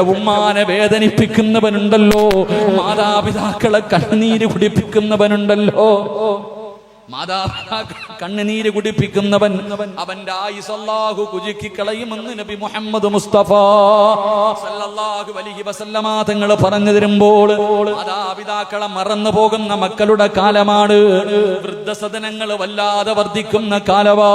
ഉമ്മാനെ വേദനിപ്പിക്കുന്നവനുണ്ടല്ലോ. മാതാപിതാക്കളെ കണ്ണീര് കുടിപ്പിക്കുന്നവനുണ്ടല്ലോ. മാതാപിതാക്കൾ കണ്ണുനീര് കുടിപ്പിക്കുന്നവൻ അവന്റെ ആയുസ് കുലുക്കി കളയുമെന്ന് നബി മുഹമ്മദ് മുസ്തഫ സല്ലല്ലാഹു അലൈഹി പറഞ്ഞു തരുമ്പോൾ മാതാപിതാക്കളെ മറന്നു പോകുന്ന മക്കളുടെ കാലമാണ്. വൃദ്ധസദനങ്ങൾ വല്ലാതെ വർദ്ധിക്കുന്ന കാലവാ.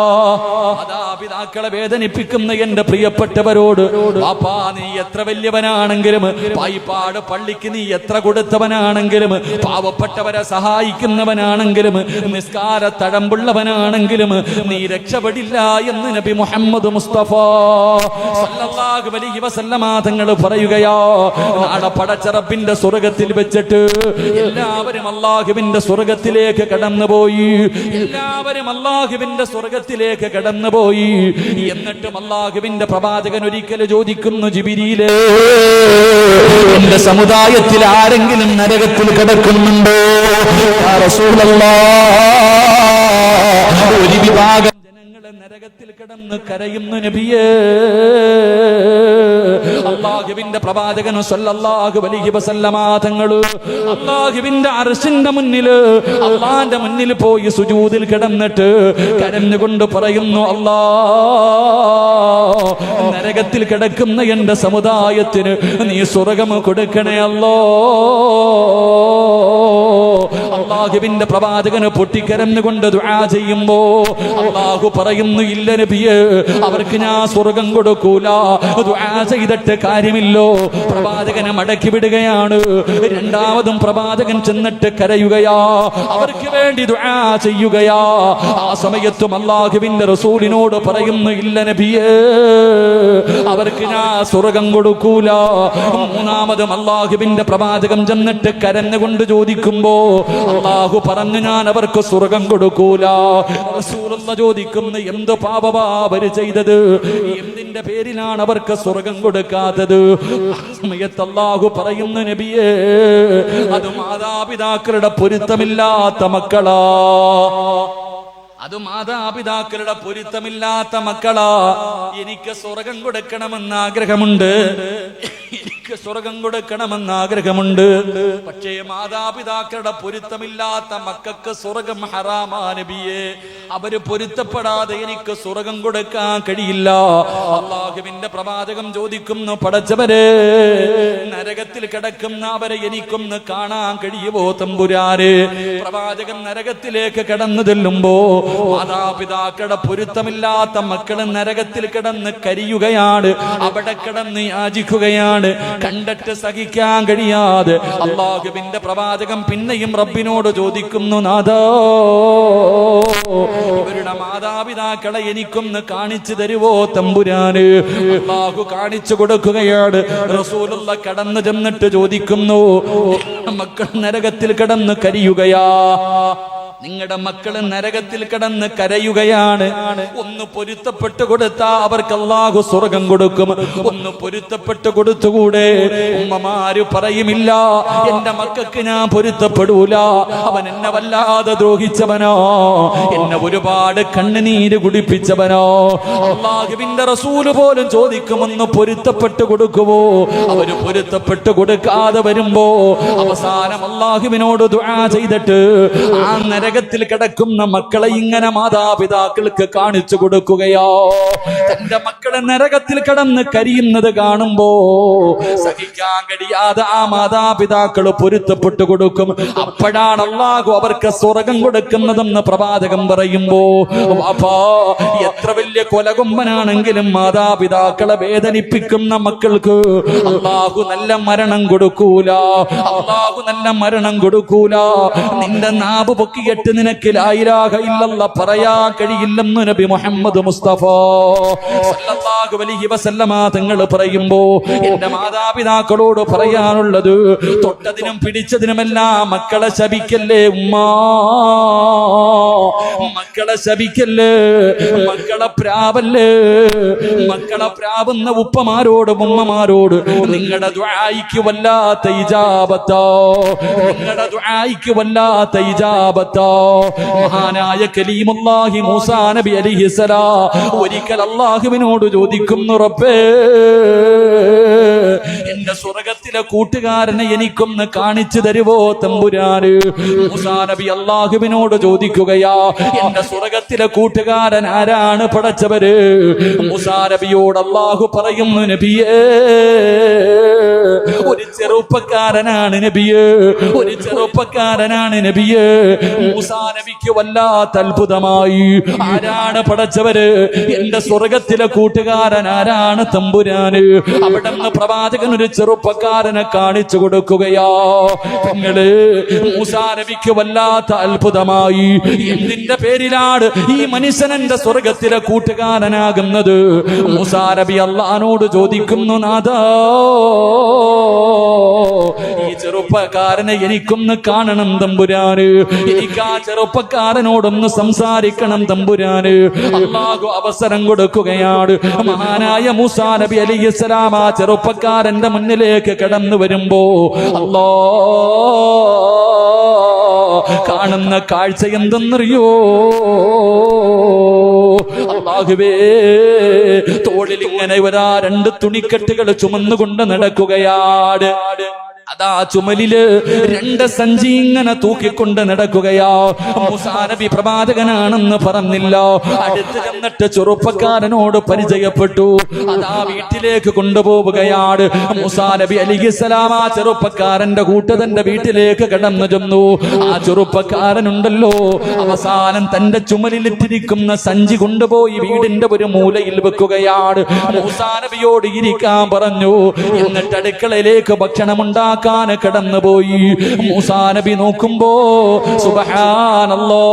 മാതാപിതാക്കളെ വേദനിപ്പിക്കുന്ന എന്റെ പ്രിയപ്പെട്ടവരോട് പാപ്പാ നീ എത്ര വലിയവനാണെങ്കിലും പായിപ്പാട് പള്ളിക്ക് നീ എത്ര കൊടുത്തവനാണെങ്കിലും പാവപ്പെട്ടവരെ സഹായിക്കുന്നവനാണെങ്കിലും നിസ്കാര തഴമ്പുള്ളവനാണെങ്കിലും നീ രക്ഷപ്പെടില്ല എന്ന് നബി മുഹമ്മദ് മുസ്തഫ സല്ലല്ലാഹു അലൈഹി വസല്ലമ തങ്ങൾ പറയുകയാ നാളെ പടച്ചറപ്പിന്റെ സ്വർഗത്തിൽ വെച്ചിട്ട് എല്ലാവരും അള്ളാഹുവിന്റെ സ്വർഗത്തിലേക്ക് കടന്നുപോയി എല്ലാവരും അള്ളാഹുവിന്റെ സ്വർഗത്തിലേക്ക് കടന്നുപോയി എന്നിട്ടും അള്ളാഹുവിന്റെ പ്രവാചകൻ ഒരിക്കൽ ചോദിക്കുന്നു ജിബിരിയിലെ എന്റെ സമുദായത്തിൽ ആരെങ്കിലും നരകത്തിൽ കിടക്കുന്നുണ്ടോ. ഒരു വിഭാഗം ജനങ്ങളെ നരകത്തിൽ കിടന്ന് കരയുന്നു നബിയേ. അള്ളാഹുവിന്റെ പ്രവാചകൻ സല്ലല്ലാഹു അലൈഹി വസല്ലമ തങ്ങൾ അള്ളാഹുവിന്റെ അർശിന്റെ മുന്നിൽ അള്ളാന്റെ മുന്നിൽ പോയി സുജൂദിൽ കിടന്നിട്ട് കരഞ്ഞുകൊണ്ട് പറയുന്നു അല്ലാ നരകത്തിൽ കിടക്കുന്ന എന്റെ സമുദായത്തിന് നീ സ്വർഗം കൊടുക്കണേ അല്ലോ. അള്ളാഹുവിന്റെ പ്രവാചകന് പൊട്ടിക്കരന്നുകൊണ്ട് ദുആ ചെയ്യുമ്പോ അള്ളാഹു പറയുന്നു ഇല്ല നബിയെ അവർക്ക് ഞാൻ സ്വർഗം കൊടുക്കൂല. ദുആ ചെയ്തിട്ട് കാര്യമില്ലോ. പ്രവാചകനെ മടക്കി വിടുകയാണ്. രണ്ടാമതും പ്രവാചകൻ ചെന്നിട്ട് കരയുകയാ. അവർക്ക് വേണ്ടി ദുആ ചെയ്യുകയാ. ആ സമയത്തും അള്ളാഹുവിന്റെ റസൂലിനോട് പറയുന്നു ഇല്ല നബിയേ അവർക്ക് ഞാൻ സ്വർഗം കൊടുക്കൂല. മൂന്നാമതും അള്ളാഹുവിന്റെ പ്രവാചകം ചെന്നിട്ട് കരഞ്ഞുകൊണ്ട് ചോദിക്കുമ്പോ അള്ളാഹു പറഞ്ഞു ഞാൻ അവർക്ക് സ്വർഗം കൊടുക്കൂല. ചോദിക്കുന്ന എന്ത് പാപമാ അവർ ചെയ്തത്? എന്തിന്റെ പേരിലാണ് അവർക്ക് സ്വർഗം കൊടുക്കാത്തത്? സമയത്ത് അള്ളാഹു പറയുന്ന നബിയേ അത് മാതാപിതാക്കളുടെ പൊരുത്തമില്ലാത്ത മക്കളാ. അത് മാതാപിതാക്കളുടെ പൊരുത്തമില്ലാത്ത മക്കളാ. എനിക്ക് സ്വർഗം കൊടുക്കണമെന്ന് ആഗ്രഹമുണ്ട്. എനിക്ക് സ്വർഗം കൊടുക്കണമെന്ന് ആഗ്രഹമുണ്ട്. പക്ഷേ മാതാപിതാക്കളുടെ പൊരുത്തമില്ലാത്ത മക്കൾക്ക് സ്വർഗം ഹറാമാനബിയെ അവർ പൊരുത്തപ്പെടാതെ എനിക്ക് സ്വർഗം കൊടുക്കാൻ കഴിയില്ല. അള്ളാഹുവിന്റെ പ്രവാചകം ചോദിക്കുന്നു പടച്ചവരെ നരകത്തിൽ കിടക്കുന്ന അവരെ എനിക്കൊന്ന് കാണാൻ കഴിയുമോ തമ്പുരാര് പ്രവാചകൻ നരകത്തിലേക്ക് കടന്നു ചെല്ലുമ്പോ മാതാപിതാക്കളുടെ പൊരുത്തമില്ലാത്ത മക്കൾ നരകത്തിൽ കിടന്ന് കരിയുകയാണ് അവിടെ കിടന്ന് യാചിക്കുകയാണ്. കണ്ടിട്ട് സഹിക്കാൻ കഴിയാതെ അള്ളാഹുവിന്റെ പ്രവാചകം പിന്നെയും റബ്ബിനോട് ചോദിക്കുന്നു നാഥോ ഇവരുടെ മാതാപിതാക്കളെ എനിക്കൊന്ന് കാണിച്ചു തരുവോ തമ്പുരാന്? അള്ളാഹു കാണിച്ചു കൊടുക്കുകയാണ്. റസൂലുള്ള കടന്നു ചെന്നിട്ട് ചോദിക്കുന്നു മക്കൾ നരകത്തിൽ കിടന്ന് കരിയുകയാ നിങ്ങളുടെ മക്കൾ നരകത്തിൽ കിടന്ന് കരയുകയാണ്. ഒന്ന് പൊരുത്തപ്പെട്ട് കൊടുത്താ അവർക്ക് അള്ളാഹു സ്വർഗം കൊടുക്കും. ഒന്ന് പൊരുത്തപ്പെട്ട് കൊടുത്തുകൂടെ? ഉമ്മമാര് പറയുമില്ല. എന്റെ മക്കൾക്ക് ഞാൻ പൊരുത്തപ്പെടൂല. അവൻ എന്നെ വല്ലാതെ ദ്രോഹിച്ചവനോ? എന്നെ ഒരുപാട് കണ്ണുനീര് കുടിപ്പിച്ചവനോ? അള്ളാഹുവിന്റെ റസൂൽ പോലും ചോദിക്കുമെന്ന് പൊരുത്തപ്പെട്ട് കൊടുക്കുമോ അവർ പൊരുത്തപ്പെട്ട് കൊടുക്കാതെ വരുമ്പോ അവസാനം അള്ളാഹുവിനോട് ദുആ ചെയ്തിട്ട് ആ നരകത്തിൽ കിടക്കുന്ന മക്കളെ ഇങ്ങനെ മാതാപിതാക്കൾക്ക് കാണിച്ചു കൊടുക്കുകയോ? തന്റെ മക്കളെ നരകത്തിൽ കിടന്ന് കരിയുന്നത് കാണുമ്പോ സഹിക്കാൻ കഴിയാതെ ആ മാതാപിതാക്കൾ പൊരുത്തപ്പെട്ടു കൊടുക്കും. അപ്പോഴാണ് അള്ളാഹു അവർക്ക് സ്വർഗം കൊടുക്കുന്നതെന്ന് പ്രവാചകം പറയുമ്പോ അപ്പോ എത്ര വലിയ കൊലകുമ്പനാണെങ്കിലും മാതാപിതാക്കളെ വേദനിപ്പിക്കുന്ന മക്കൾക്ക് അള്ളാഹു നല്ല മരണം കൊടുക്കൂല. അള്ളാഹു നല്ല മരണം കൊടുക്കൂല. നിന്റെ നാവ് പൊക്കിയിട്ട് നിനക്ക് ലായിലാഹ പറയാൻ കഴിയില്ലെന്ന് നബി മുഹമ്മദ് മുസ്തഫ. സല്ലല്ലാഹു അലൈഹി വസല്ലമ തങ്ങൾ പറയുമ്പോ എന്റെ മാതാപിതാക്കളോട് പറയാനുള്ളത് തൊട്ടതിനും പിടിച്ചതിനുമെല്ലാം മക്കളെ ശപിക്കല്ലേ ഉമ്മാ? മക്കളെ ശപിക്കല്ലേ? മക്കളെ പ്രാവല്ലേ? മക്കളെ പ്രാവുന്ന ഉപ്പമാരോട് ഉമ്മമാരോട് നിങ്ങളുടെ ദ്വായിക്ക് വല്ലാത്ത ഇജാബത്തോ. നിങ്ങളുടെ ദ്വായിക്ക് വല്ലാത്ത ഇജാബത്തോ. മഹാനായ കലീമുല്ലാഹി മൂസാ നബി അലിഹിസലാ ഒരിക്കൽ അള്ളാഹുവിനോട് ചോദിക്കുന്നു റബ്ബേ എന്റെ സ്വർഗത്തിലെ കൂട്ടുകാരനെ എനിക്കൊന്ന് കാണിച്ചു തരുവോ തമ്പുരാന്? മൂസാ നബി അള്ളാഹുവിനോട് ചോദിക്കുകയാ എന്റെ സ്വർഗത്തിലെ കൂട്ടുകാരൻ ആരാണ് പടച്ചവര്? നബിയോട് അള്ളാഹു പറയുന്നു നബിയേ ഒരു ചെറുപ്പക്കാരനാണ് നബിയേ ഒരു ചെറുപ്പക്കാരനാണ് നബിയേ. മൂസാ നബിക്ക് വല്ലാത്ത അത്ഭുതമായി ആരാണ് പടച്ചവര്? എന്റെ സ്വർഗത്തിലെ കൂട്ടുകാരൻ ആരാണ് തമ്പുരാന്? അവിടെ നിന്ന് പ്രവാചകൻ ഒരു ചെറുപ്പക്കാരനെ കാണിച്ചു കൊടുക്കുകയാ. നിങ്ങൾ മൂസാനബിക്ക് വല്ലാത്ത അത്ഭുതമായി. എന്തിന്റെ പേരിലാണ് ഈ മനുഷ്യനെന്റെ സ്വർഗത്തിലെ കൂട്ടുകാരനാകുന്നത്? മൂസാനബി അള്ളഹാനോട് ചോദിക്കുന്നു നാദാ ഈ ചെറുപ്പക്കാരനെ എനിക്കൊന്ന് കാണണം തമ്പുരാന്. എനിക്ക് ആ ചെറുപ്പക്കാരനോടൊന്ന് സംസാരിക്കണം തമ്പുരാന്. അള്ളാഹു അവസരം കൊടുക്കുകയാണ്. മഹാനായ മൂസാ നബി അലിസ്ലാം ആ ചെറുപ്പക്കാരന്റെ മുന്നിലേക്ക് കടന്നു വരുമ്പോ അല്ലോ കാണുന്ന കാഴ്ച എന്തെന്നറിയോ? അള്ളാഹുവേ തോളിൽ ഇങ്ങനെ ഒരാ രണ്ട് തുണിക്കെട്ടുകൾ ചുമന്നുകൊണ്ട് നടക്കുകയാണ്. അതാ ചുമലിൽ രണ്ട് സഞ്ചി ഇങ്ങനെ തൂക്കിക്കൊണ്ട് നടക്കുകയാ. മുസാനബി പ്രവാചകനാണെന്ന് പറഞ്ഞില്ല. അടുത്ത് ചെന്നിട്ട് ചെറുപ്പക്കാരനോട് പരിചയപ്പെട്ടു. അതാ വീട്ടിലേക്ക് കൊണ്ടുപോവുകയാണ്. മുസാനബി അലിഹിസലാം ആ ചെറുപ്പക്കാരന്റെ കൂട്ടതന്റെ വീട്ടിലേക്ക് കടന്നു ചെന്നു. ആ ചെറുപ്പക്കാരനുണ്ടല്ലോ. അവസാനം തന്റെ ചുമലിലിട്ടിരിക്കുന്ന സഞ്ചി കൊണ്ടുപോയി വീടിന്റെ ഒരു മൂലയിൽ വെക്കുകയാണ്. മുസാനബിയോട് ഇരിക്കാൻ പറഞ്ഞു. എന്നിട്ട് അടുക്കളയിലേക്ക് ഭക്ഷണം ഉണ്ടാക്കാൻ കടന്നുപോയി. മൂസാനബി നോക്കുമ്പോ സുബഹാനല്ലോ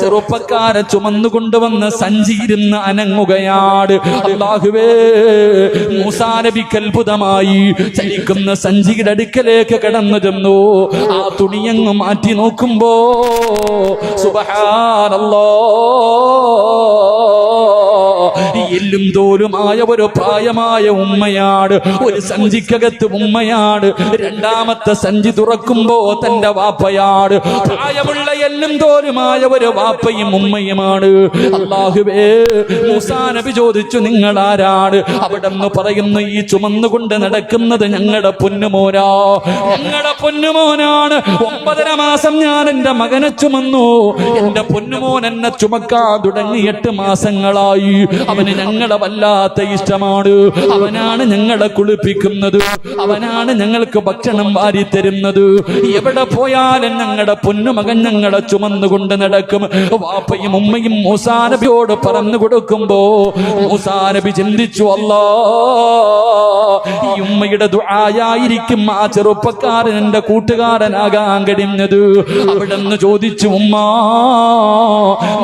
ചെറുപ്പക്കാരെ ചുമന്നു കൊണ്ടുവന്ന് സഞ്ചിയിരുന്ന് അനങ്ങുകയാണ് അള്ളാഹുവേ മൂസാനബിക്ക് അത്ഭുതമായി. ചലിക്കുന്ന സഞ്ചിയുടെ അടുക്കലേക്ക് കടന്നു ചെന്നു. ആ തുണിയങ്ങ് മാറ്റി നോക്കുമ്പോ സുബഹാനല്ലോ എല്ലും തോലുമായ ഒരു പ്രായമായ ഉമ്മയാണ് ഒരു സഞ്ചിക്കകത്ത് ഉമ്മയാണ് രണ്ടാമത്തെ സഞ്ചി തുറക്കുമ്പോ തന്റെ വാപ്പയാണ് പ്രായമുള്ള എല്ലും തോലുമായ ഒരു വാപ്പയും ഉമ്മയുമാണ്. അള്ളാഹുവേ മുസാനബി ചോദിച്ചു നിങ്ങൾ ആരാണ് അവിടെ നിന്ന് പറയുന്നു ഈ ചുമന്നുകൊണ്ട് നടക്കുന്നത് ഞങ്ങളുടെ പൊന്നുമോനാ. ഞങ്ങളുടെ പൊന്നുമോനാണ്. ഒമ്പതര മാസം ഞാൻ എന്റെ മകനെ ചുമന്നു. എന്റെ പൊന്നുമോൻ എന്നെ ചുമക്കാൻ തുടങ്ങി എട്ട് മാസങ്ങളായി. അവന് ഞങ്ങളെ വല്ലാത്ത ഇഷ്ടമാണ്. അവനാണ് ഞങ്ങളെ കുളിപ്പിക്കുന്നത്. അവനാണ് ഞങ്ങൾക്ക് ഭക്ഷണം വാരി തരുന്നത്. എവിടെ പോയാലും ഞങ്ങളുടെ പൊന്നുമകൻ ഞങ്ങളെ ചുമന്നുകൊണ്ട് നടക്കും. വാപ്പയും ഉമ്മയും മൂസാനബിയോട് പറഞ്ഞു കൊടുക്കുമ്പോ മൂസാനബി ചിന്തിച്ചു അല്ലാ ഉമ്മയുടെ ദുആയായിരിക്കും ആ ചെറുപ്പക്കാരൻ എന്റെ കൂട്ടുകാരനാകാൻ കഴിഞ്ഞത്. അവിടെന്ന് ചോദിച്ചു ഉമ്മ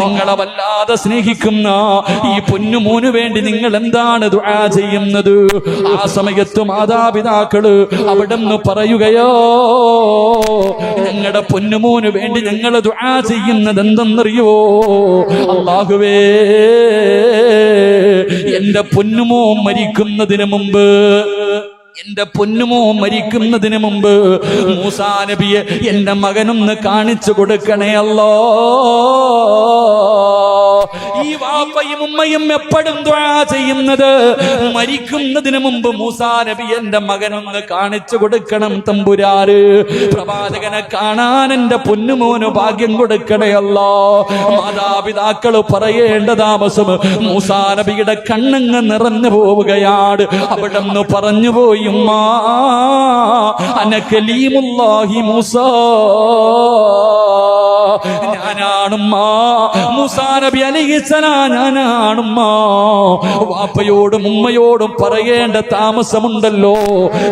നിങ്ങളെ വല്ലാതെ സ്നേഹിക്കുന്ന ഈ പൊന്നുമോന് വേണ്ടി നിങ്ങൾ എന്താണ് ദുആ ചെയ്യുന്നത്? ആ സമയത്ത് മാതാപിതാക്കൾ അവിടെന്ന് പറയുകയോ ഞങ്ങളുടെ പൊന്നുമോന് വേണ്ടി ഞങ്ങൾ ദുആ ചെയ്യുന്നത് എന്തെന്നറിയോ? അള്ളാഹുവേ എന്റെ പൊന്നുമോ മരിക്കുന്നതിന് മുമ്പ് എന്റെ പൊന്നുമോ മരിക്കുന്നതിന് മുമ്പ് മൂസാ നബിയെ എന്റെ മകനൊന്ന് കാണിച്ചു കൊടുക്കണേ അല്ലോ. ഈ വാപ്പയും ഉമ്മയും എപ്പോഴും ചെയ്യുന്നത്. മരിക്കുന്നതിന് മുമ്പ് മൂസാ നബി എന്റെ മകനൊന്ന് കാണിച്ചു കൊടുക്കണം തമ്പുരാറ് പ്രവാചകനെ കാണാൻ എന്റെ പൊന്നുമോന് ഭാഗ്യം കൊടുക്കണയല്ലോ മാതാപിതാക്കൾ പറയേണ്ട താമസം മൂസാ നബിയുടെ കണ്ണങ്ങ് നിറഞ്ഞു പോവുകയാണ്. അവിടെ നിന്ന് പറഞ്ഞു പോയി അനക്കലീമുല്ലാഹി മൂസാ. ഞാനാണുമ്മ. മൂസാ നബി അലിഹിസലാ ഞാനാണുമ്മ. വാപ്പയോടും ഉമ്മയോടും പറയേണ്ട താമസമുണ്ടല്ലോ.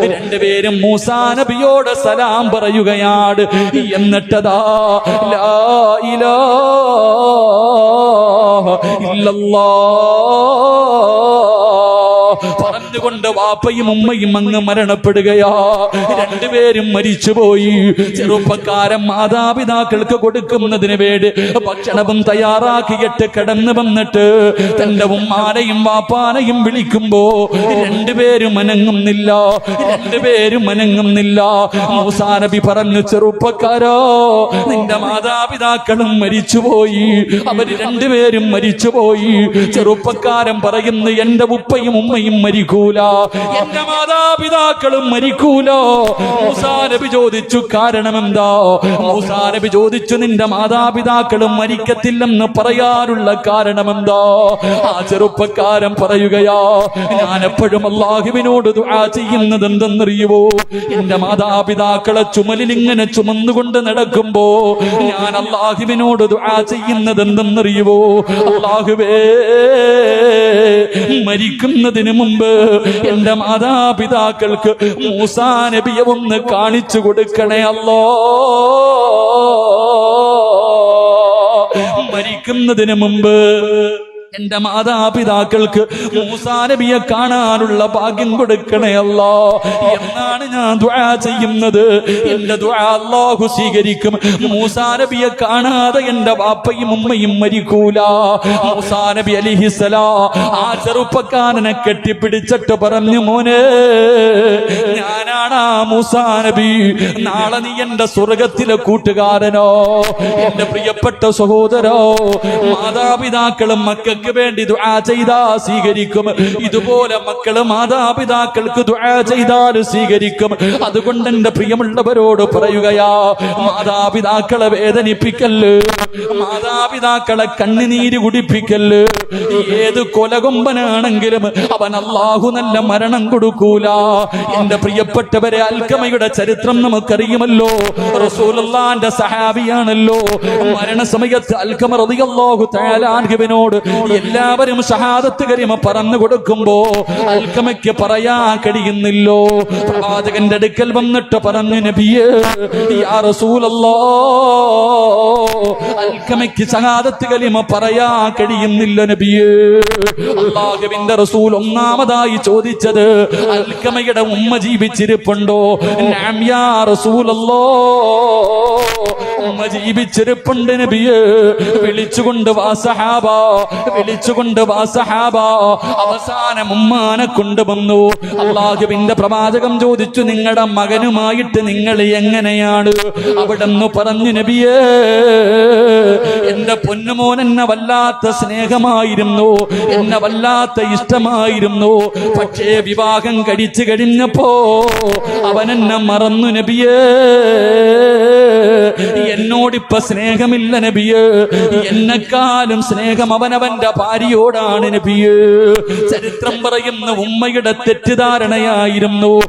രണ്ടുപേരും മൂസാ നബിയോട് സലാം പറയുകയാണ്. എന്നിട്ടതാ ലാ ഇലാഹ ഇല്ലല്ലാഹ് പറഞ്ഞുകൊണ്ട് വാപ്പയും ഉമ്മയും അങ്ങ് മരണപ്പെടുകയാ. രണ്ടുപേരും മരിച്ചുപോയി. ചെറുപ്പക്കാരൻ മാതാപിതാക്കൾക്ക് കൊടുക്കുന്നതിന് വേണ്ടി ഭക്ഷണവും തയ്യാറാക്കിയിട്ട് കിടന്നു വന്നിട്ട് തന്റെ ഉമ്മാനെയും വാപ്പാനെയും വിളിക്കുമ്പോ രണ്ടുപേരും അനങ്ങുന്നില്ല. രണ്ടുപേരും അനങ്ങുന്നില്ല. മൂസാനബി പറഞ്ഞു ചെറുപ്പക്കാരോ നിന്റെ മാതാപിതാക്കളും മരിച്ചുപോയി. അവർ രണ്ടുപേരും മരിച്ചുപോയി. ചെറുപ്പക്കാരൻ പറയുന്നു എന്റെ ഉപ്പയും ഉമ്മയും മരിക്കൂല മരിക്കൂല. എന്റെ മാതാപിതാക്കളും മരിക്കൂലോ. മൂസാ നബി ചോദിച്ചു കാരണം എന്താ മൂസാ നബി ചോദിച്ചു നിന്റെ മാതാപിതാക്കളും മരിക്കത്തില്ലെന്ന് പറയാനുള്ള കാരണം എന്താ ആ ചെറുപ്പക്കാരൻ പറയുകയാ ഞാൻ എപ്പോഴും അള്ളാഹുവിനോട് ദുആ ചെയ്യുന്നത് എന്തെന്നറിയുവോ എന്റെ മാതാപിതാക്കളെ ചുമലിൽ ഇങ്ങനെ ചുമന്നുകൊണ്ട് നടക്കുമ്പോ ഞാൻ അള്ളാഹുവിനോട് ദുആ ചെയ്യുന്നത് എന്തെന്നറിയുവോ അള്ളാഹുവേ മരിക്കുന്നതിന് മുമ്പ് എന്റെ മാതാപിതാക്കൾക്ക് മൂസാ നബിയെ ഒന്ന് കാണിച്ചു കൊടുക്കണേ അല്ലോ. മരിക്കുന്നതിന് മുമ്പ് എന്റെ മാതാപിതാക്കൾക്ക് മൂസാനബിയെ കാണാനുള്ള ഭാഗ്യം കൊടുക്കണേ അല്ലോ. എന്നാണ് ഞാൻ ദുആ ചെയ്യുന്നത്. എന്റെ ദുആ അല്ലാഹു സ്വീകരിക്കും. മൂസാനബിയെ കാണാതെ എന്റെ വാപ്പയും ഉമ്മയും മരിക്കൂല. മൂസാനബി അലിഹിസലാ ആ ചെറുപ്പക്കാരനെ കെട്ടിപ്പിടിച്ചിട്ട് പറഞ്ഞു മോനെ ഞാനാണ് ആ മൂസാനബി നാളെ നീ എന്റെ സ്വർഗത്തിലെ കൂട്ടുകാരനോ എന്റെ പ്രിയപ്പെട്ട സഹോദരോ മാതാപിതാക്കളും മക്കൾക്ക് വേണ്ടി ദുആ ചെയ്താ സ്വീകരിക്കും. ഇതുപോലെ മക്കൾ മാതാപിതാക്കൾക്ക് ദുആ ചെയ്താൽ സ്വീകരിക്കും. അതുകൊണ്ട് എന്റെ പ്രിയമുള്ളവരോട് പറയുകയാ മാതാപിതാക്കളെ വേദനിപ്പിക്കല്ല്. മാതാപിതാക്കളെ കണ്ണുനീര് കുടിപ്പിക്കല്ല്. ഏത് കൊലകൊമ്പനാണെങ്കിലും അവൻ അള്ളാഹു നല്ല മരണം കൊടുക്കൂല. എന്റെ പ്രിയപ്പെട്ടവരെ അൽക്കമയുടെ ചരിത്രം നമുക്കറിയുമല്ലോ. റസൂലല്ലാന്റെ സഹാബിയാണല്ലോ. മരണസമയത്ത് അൽക്കമ റളിയല്ലാഹു തആല അൻഹുവിനോട് എല്ലാവരും ഷഹാദത്ത് കരിമ പറഞ്ഞു കൊടുക്കുമ്പോ അൽക്കമയ്ക്ക് പറയാൻ കഴിയുന്നില്ലോ. പ്രവാചകന്റെ അടുക്കൽ വന്നിട്ട് പറഞ്ഞു നബിയേ യാ അൽക്കമയ്ക്ക് ഷഹാദത്ത് കലിമ പറയാൻ കഴിയുന്നില്ല നബിയേ. അള്ളാഹുവിന്റെ റസൂൽ ഒന്നാമതായി ചോദിച്ചത് അൽക്കമയുടെ ഉമ്മ ജീവിച്ചിരിപ്പുണ്ടോ? യാ റസൂലല്ലോ ഉമ്മ ജീവിച്ചിരിപ്പുണ്ട് നബിയേ. വിളിച്ചുകൊണ്ട് വാ സഹാബ വിളിച്ചുകൊണ്ട് അവസാനം ഉമ്മാനെ കൊണ്ടുവന്നു. അള്ളാഹുവിന്റെ പ്രവാചകം ചോദിച്ചു നിങ്ങളുടെ മകനുമായിട്ട് നിങ്ങൾ എങ്ങനെയാണ്? അവിടെന്ന് പറഞ്ഞു നബിയേ എന്റെ പൊന്നുമോൻ എന്നെ വല്ലാത്ത സ്നേഹമായിരുന്നു. എന്നെ വല്ലാത്ത ഇഷ്ടമായിരുന്നു. പക്ഷേ വിവാഹം കഴിച്ചു കഴിഞ്ഞപ്പോ അവൻ എന്നെ മറന്നു നബിയേ. എന്നോടിപ്പ സ്നേഹമില്ല നബിയേ. എന്നെക്കാളും സ്നേഹം അവനവന്റെ ഭാര്യയോടാണ് നബിയേ. ചരിത്രം പറയുന്ന ഉമ്മയുടെ തെറ്റിദ്ധാരണയായിരുന്നു.